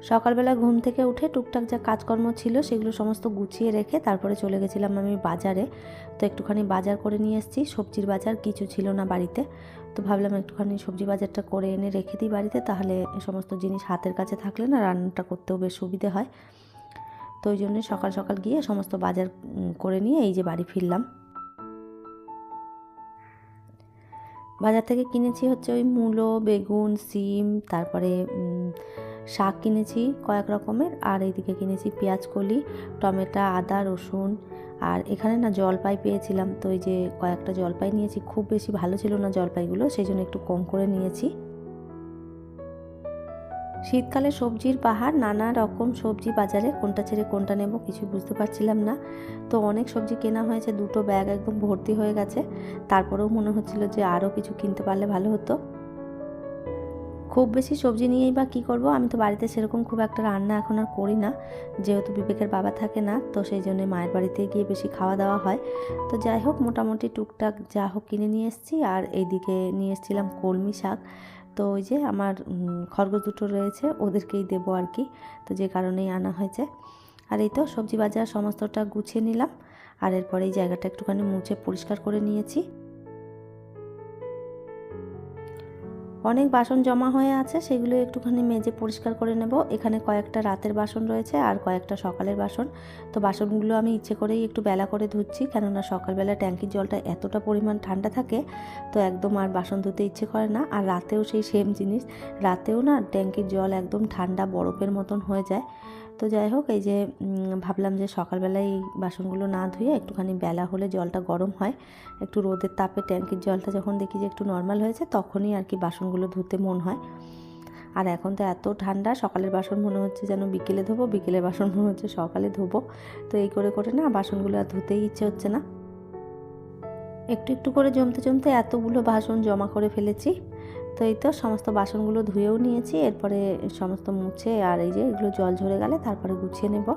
সকালবেলা ঘুম থেকে উঠে টুকটাক যা কাজকর্ম ছিল সেগুলো সমস্ত গুছিয়ে রেখে তারপরে চলে গেছিলাম আমি বাজারে। তো একটুখানি বাজার করে নিয়ে এসেছি, সবজির বাজার কিছু ছিল না বাড়িতে। তো ভাবলাম একটুখানি সবজি বাজারটা করে এনে রেখে দিই বাড়িতে, তাহলে সমস্ত জিনিস হাতের কাছে থাকলে না রান্নাটা করতেও বেশ সুবিধে হয়। তো ওই জন্যই সকাল সকাল গিয়ে সমস্ত বাজার করে নিয়ে এই যে বাড়ি ফিরলাম। বাজার থেকে কিনেছি হচ্ছে ওই মূলো, বেগুন, সিম, তারপরে শাক কিনেছি কয়েক রকমের, আর এইদিকে কিনেছি পেঁয়াজ কলি, টমেটো, আদা, রসুন। আর এখানে না জলপাই পেয়েছিলাম, তো এই যে কয়েকটা জলপাই নিয়েছি। খুব বেশি ভালো ছিল না জলপাইগুলো সেই জন্য একটু কম করে নিয়েছি। শীতকালে সবজির পাহাড়, নানা রকম সবজি বাজারে, কোনটা ছেড়ে কোনটা নেব কিছু বুঝতে পারছিলাম না। তো অনেক সবজি কেনা হয়েছে, দুটো ব্যাগ একদম ভর্তি হয়ে গেছে। তারপরেও মনে হচ্ছিল যে আরও কিছু কিনতে পারলে ভালো হতো। খুব বেশি সবজি নিয়েই বা কী করব? আমি তো বাড়িতে সেরকম খুব একটা রান্না এখন আর করি না। যেহেতু বিবেকের বাবা থাকে না, তো সেই জন্য মায়ের বাড়িতে গিয়ে বেশি খাওয়া দাওয়া হয়। তো যাই হোক, মোটামুটি টুকটাক যা হোক কিনে নিয়ে এসেছি। আর এইদিকে নিয়ে এসেছিলাম কলমি শাক। তো ওই যে আমার খরগোশ দুটো রয়েছে, ওদেরকেই দেবো আর কি। তো যে কারণেই আনা হয়েছে। আর এই তো সবজি বাজার সমস্তটা গুছিয়ে নিলাম। আর এরপরে এই জায়গাটা একটুখানি মুছে পরিষ্কার করে নিয়েছি। অনেক বাসন জমা হয়ে আছে, সেগুলো একটুখানি মেজে পরিষ্কার করে নেব। এখানে কয়েকটা রাতের বাসন রয়েছে আর কয়েকটা সকালের বাসন। তো বাসনগুলো আমি ইচ্ছে করেই একটু বেলা করে ধুচ্ছি, কেননা সকালবেলা ট্যাঙ্কির জলটা এতটা পরিমাণ ঠান্ডা থাকে, তো একদম আর বাসন ধুতে ইচ্ছে করে না। আর রাতেও সেই সেম জিনিস, রাতেও না ট্যাঙ্কির জল একদম ঠান্ডা বরফের মতন হয়ে যায়। তো যাই হোক, এই যে ভাবলাম যে সকালবেলায় এই বাসনগুলো না ধুয়ে একটুখানি বেলা হলে জলটা গরম হয়। একটু রোদের তাপে ট্যাঙ্কির জলটা যখন দেখি যে একটু নর্মাল হয়েছে, তখনই আর কি বাসনগুলো ধুতে মন হয়। আর এখন তো এত ঠান্ডা, সকালের বাসন মনে হচ্ছে যেন বিকেলে ধোবো, বিকেলের বাসন মনে হচ্ছে সকালে ধোবো। তো এই করে করে না বাসনগুলো আর ধুতেই ইচ্ছে হচ্ছে না। একটু একটু করে জমতে জমতে এতগুলো বাসন জমা করে ফেলেছি তো এই তো সমস্ত বাসনগুলো ধুয়েও নিয়েছি, এরপরে সমস্ত মুছে আর এই যে এগুলো জল ঝরে গেলে তারপরে গুছিয়ে নেব।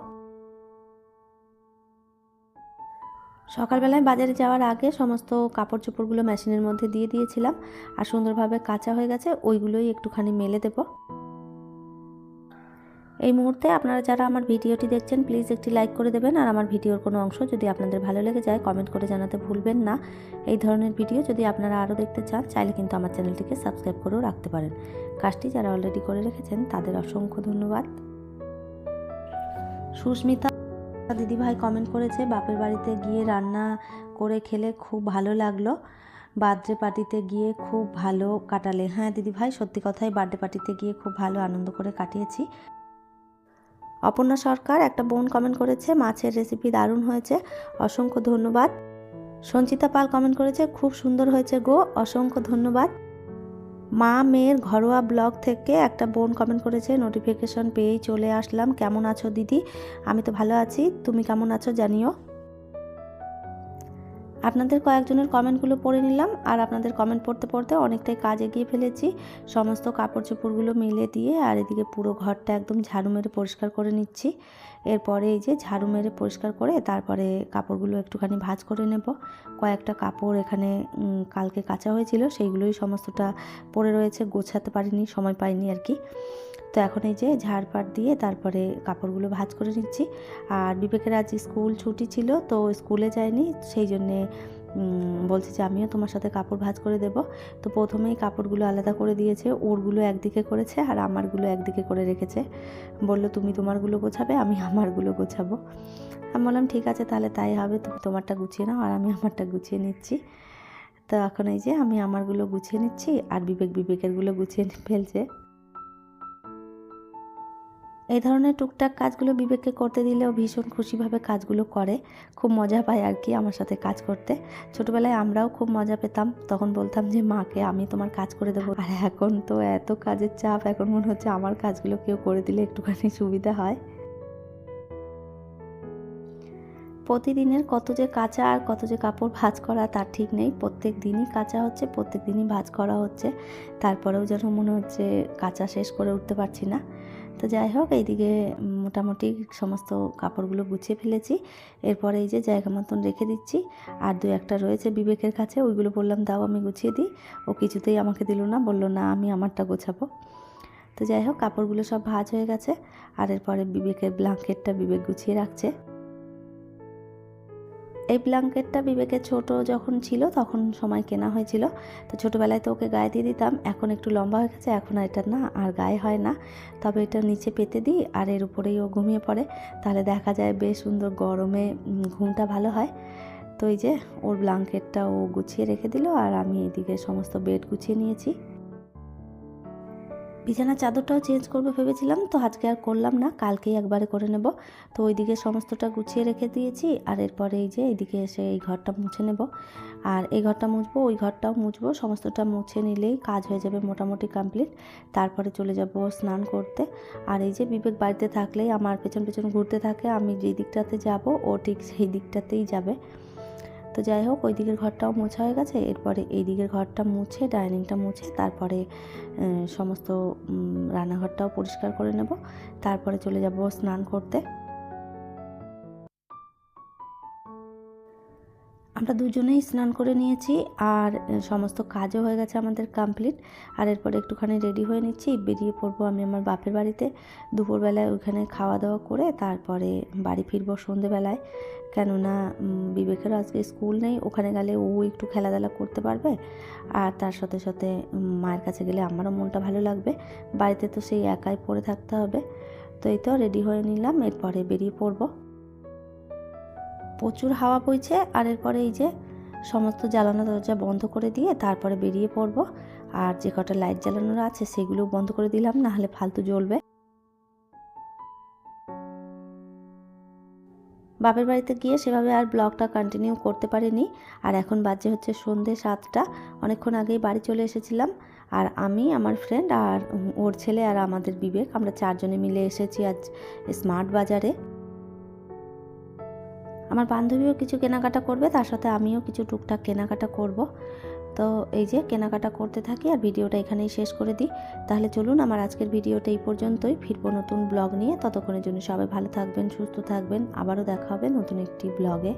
সকালবেলায় বাজারে যাওয়ার আগে সমস্ত কাপড় চোপড়গুলো মেশিনের মধ্যে দিয়ে দিয়েছিলাম, আর সুন্দরভাবে কাঁচা হয়ে গেছে, ওইগুলোই একটুখানি মেলে দেব। এই মুহূর্তে আপনারা যারা আমার ভিডিওটি দেখছেন প্লিজ একটি লাইক করে দেবেন আর আমার ভিডিওর কোনো অংশ যদি আপনাদের ভালো লেগে যায় কমেন্ট করে জানাতে ভুলবেন না। এই ধরনের ভিডিও যদি আপনারা আরও দেখতে চান, চাইলে কিন্তু আমার চ্যানেলটিকে সাবস্ক্রাইব করেও রাখতে পারেন। কাজটি যারা অলরেডি করে রেখেছেন, তাদের অসংখ্য ধন্যবাদ। সুস্মিতা দিদিভাই কমেন্ট করেছে, বাপের বাড়িতে গিয়ে রান্না করে খেলে খুব ভালো লাগল। বার্থডে পার্টিতে গিয়ে খুব ভালো কাটালে। হ্যাঁ দিদিভাই, সত্যি কথাই বার্থডে পার্টিতে গিয়ে খুব ভালো আনন্দ করে কাটিয়েছি। অপর্ণা সরকার একটা বোন কমেন্ট করেছে, মাছের রেসিপি দারুণ হয়েছে, অসংখ্য ধন্যবাদ। সঞ্চিতা পাল কমেন্ট করেছে, খুব সুন্দর হয়েছে গো, অসংখ্য ধন্যবাদ। মা মেয়ের ঘরোয়া ব্লগ থেকে একটা বোন কমেন্ট করেছে নোটিফিকেশন পেয়েই চলে আসলাম। কেমন আছো দিদি? আমি তো ভালো আছি, তুমি কেমন আছো জানিও। আপনাদের কয়েকজনের কমেন্টগুলো পড়ে নিলাম আর আপনাদের কমেন্ট পড়তে পড়তে অনেকটাই কাজ এগিয়ে ফেলেছি। সমস্ত কাপড় চোপড়গুলো মিলে দিয়ে আর এদিকে পুরো ঘরটা একদম ঝাড়ু মেরে পরিষ্কার করে নিচ্ছি। এরপরে এই যে ঝাড়ু মেরে পরিষ্কার করে তারপরে কাপড়গুলো একটুখানি ভাজ করে নেব। কয়েকটা কাপড় এখানে কালকে কাঁচা হয়েছিল, সেইগুলোই সমস্তটা পড়ে রয়েছে, গোছাতে পারিনি, সময় পাইনি আর কি। তো এখন এই যে ঝাড়পাট দিয়ে তারপরে কাপড়গুলো ভাঁজ করে নিচ্ছি। আর বিবেকের আজ স্কুল ছুটি ছিল, তো স্কুলে যায়নি, সেই জন্যে বলছে যে আমিও তোমার সাথে কাপড় ভাঁজ করে দেব। তো প্রথমেই কাপড়গুলো আলাদা করে দিয়েছে, ওরগুলো একদিকে করেছে আর আমারগুলো একদিকে করে রেখেছে। বলল, তুমি তোমারগুলো গোছাবে, আমি আমারগুলো গোছাবো। আমি বললাম, ঠিক আছে, তাহলে তাই হবে, তুমি তোমারটা গুছিয়ে নাও আর আমি আমারটা গুছিয়ে নিচ্ছি। তো এখন এই যে আমি আমারগুলো গুছিয়ে নিচ্ছি আর বিবেক বিবেকেরগুলো গুছিয়ে ফেলছে। এই ধরনের টুকটাক কাজগুলো বিবেককে করতে দিলেও ভীষণ খুশিভাবে কাজগুলো করে। খুব মজা পায় আর কি আমার সাথে কাজ করতে। ছোটোবেলায় আমরাও খুব মজা পেতাম। তখন বলতাম যে, মাকে আমি তোমার কাজ করে দেবো। আর এখন তো এত কাজের চাপ, এখন মনে হচ্ছে আমার কাজগুলো কেউ করে দিলে একটুখানি সুবিধা হয়। প্রতিদিনের কত যে কাঁচা আর কত যে কাপড় ভাঁজ করা তার ঠিক নেই। প্রত্যেক দিনই কাঁচা হচ্ছে, প্রত্যেক দিনই ভাঁজ করা হচ্ছে। তারপরেও যেন মনে হচ্ছে কাঁচা শেষ করে উঠতে পারছি না। তো যাই হোক, এইদিকে মোটামুটি সমস্ত কাপড়গুলো গুছিয়ে ফেলেছি। এরপরে এই যে জায়গা মতন রেখে দিচ্ছি। আর দু একটা রয়েছে বিবেকের কাছে, ওইগুলো বললাম, দাও, আমি গুছিয়ে দিই। ও কিছুতেই আমাকে দিল না, বলল, না, আমি আমারটা গোছাবো। তো যাই হোক, কাপড়গুলো সব ভাজ হয়ে গেছে। আর এরপরে বিবেকের ব্ল্যাঙ্কেটটা বিবেক গুছিয়ে রাখছে। এই ব্ল্যাঙ্কেটটা বিবেকে ছোট যখন ছিল তখন সময় কেনা হয়েছিল। তো ছোটোবেলায় তো ওকে গায়ে দিয়ে দিতাম, এখন একটু লম্বা হয়ে গেছে, এখন এটা না, আর গায়ে হয় না। তবে এটা নিচে পেতে দিই আর এর উপরেই ও ঘুমিয়ে পড়ে। তাহলে দেখা যায় বেশ সুন্দর গরমে ঘুমটা ভালো হয়। তো এই যে ওর ব্ল্যাঙ্কেটটা ও গুছিয়ে রেখে দিল আর আমি এদিকে সমস্ত বেড গুছিয়ে নিয়েছি। বিছানার চাদরটাও চেঞ্জ করব ভেবেছিলাম, তো আজকে আর করলাম না, কালকেই একবারে করে নেব। তো ওইদিকে সমস্তটা গুছিয়ে রেখে দিয়েছি, আর এরপরে এই যে এইদিকে এসে এই ঘরটা মুছে নেব। আর এই ঘরটা মুছবো, ওই ঘরটাও মুছবো, সমস্তটা মুছে নিলেই কাজ হয়ে যাবে মোটামুটি কমপ্লিট। তারপরে চলে যাব স্নান করতে। আর এই যে বিবেক বাড়িতে থাকলেই, আমার পেছন পেছন ঘুরতে থাকে, আমি যেই দিকটাতে যাব, ও ঠিক সেই দিকটাতেই যাবে। তো যাই হোক, ওই দিকের ঘরটাও মোছা হয়ে গেছে। এরপরে এই দিকের ঘরটা মুছে, ডাইনিংটা মুছে, তারপরে সমস্ত রান্নাঘরটাও পরিষ্কার করে নেব। তারপরে চলে যাব স্নান করতে। আমরা দুজনেই স্নান করে নিয়েছি আর সমস্ত কাজও হয়ে গেছে আমাদের কমপ্লিট আর এরপরে একটুখানি রেডি হয়ে নিচ্ছি। বেরিয়ে পড়ব আমি আমার বাপের বাড়িতে দুপুরবেলায় ওইখানে খাওয়া দাওয়া করে তারপরে বাড়ি ফিরবো সন্ধেবেলায়। কেননা বিবেকেরও আজকে স্কুল নেই, ওখানে গেলে ও একটু খেলাধুলা করতে পারবে। আর তার সাথে সাথে মায়ের কাছে গেলে আমারও মনটা ভালো লাগবে। বাড়িতে তো সেই একাই পড়ে থাকতে হবে। তো এই তো রেডি হয়ে নিলাম, এরপরে বেরিয়ে পড়ব। প্রচুর হাওয়া বইছে আর এরপরে এই যে সমস্ত জ্বালানো দরজা বন্ধ করে দিয়ে তারপরে বেরিয়ে পড়ব। আর যে কটা লাইট জ্বালানোর আছে সেগুলোও বন্ধ করে দিলাম না হলে ফালতু জ্বলবে। বাপের বাড়িতে গিয়ে সেভাবে আর ব্লগটা কন্টিনিউ করতে পারিনি। আর এখন বাজে হচ্ছে সন্ধে সাতটা, অনেকক্ষণ আগেই বাড়ি চলে এসেছিলাম। আর আমি, আমার ফ্রেন্ড আর ওর ছেলে আর আমাদের বিবেক, আমরা চারজনে মিলে এসেছি আজ স্মার্ট বাজারে। আমার বান্ধবীও কিছু কেনাকাটা করবে, তার সাথে আমিও কিছু টুকটাক কেনাকাটা করব। তো এই যে কেনাকাটা করতে থাকি আর ভিডিওটা এখানেই শেষ করে দিই। তাহলে চলুন আমার আজকের ভিডিওটা এই পর্যন্তই। ফিরবো নতুন ব্লগ নিয়ে। ততক্ষণের জন্য সবাই ভালো থাকবেন, সুস্থ থাকবেন। আবারও দেখা হবে নতুন একটি ব্লগে।